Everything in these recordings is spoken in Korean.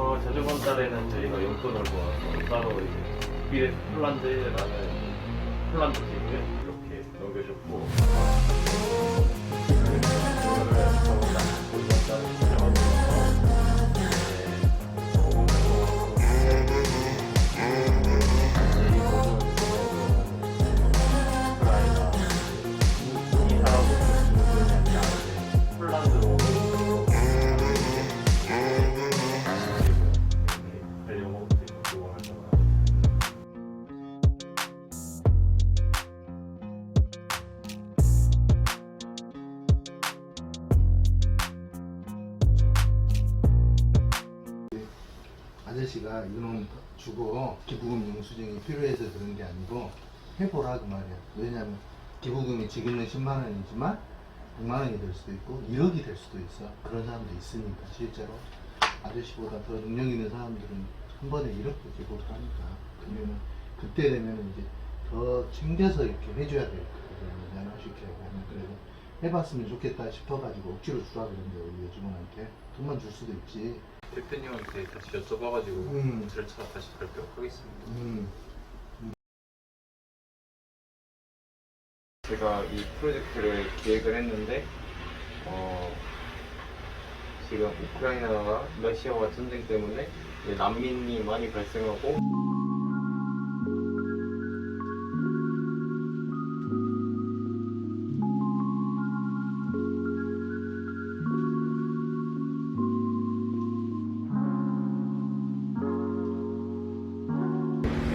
어, 저저번 달에는 저희가 용돈을 모아서 따로 이제 미래 폴란드라는 폴란드 지구에 이렇게 넘겨줬고 아저씨가 이놈 주고 기부금 영수증이 필요해서 그런 게 아니고 해보라 그 말이야. 왜냐면 기부금이 지금은 10만 원이지만 100만 원이 될 수도 있고 1억이 될 수도 있어. 그런 사람도 있으니까 실제로 아저씨보다 더 능력 있는 사람들은 한 번에 1억도 기부를 하니까 그러면은 그때 되면은 이제 더 챙겨서 이렇게 해줘야 될 거거든요. 연화시켜야 하면 그래서 해봤으면 좋겠다 싶어가지고 억지로 주라 그러는데 우리 여직원한테 돈만 줄 수도 있지. 대표님한테 다시 여쭤봐가지고 음. 절차 다시 발표하겠습니다. 음. 제가 이 프로젝트를 기획을 했는데 어, 지금 우크라이나와 러시아와 전쟁 때문에 이제 난민이 많이 발생하고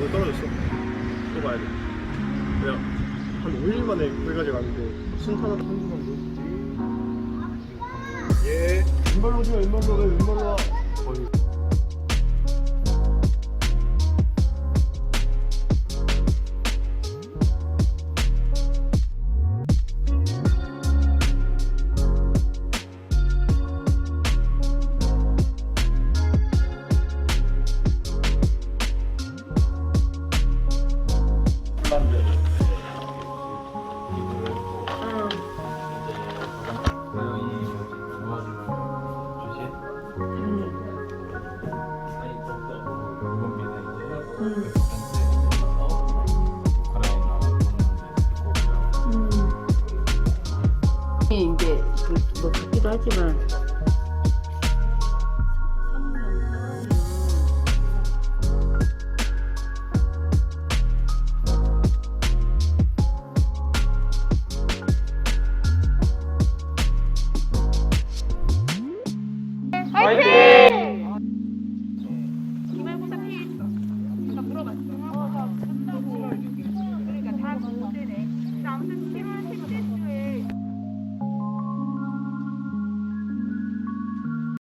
이거 떨어졌어. 또 봐야 돼. 내가 한 5일 만에 거기까지 갔는데 순탄한 한두 정도? 예. 왼발로 오지 마, 왼발로 왜 왼발로 와? 거의. 데 있고 이제 그, 뭐 듣기도 하지만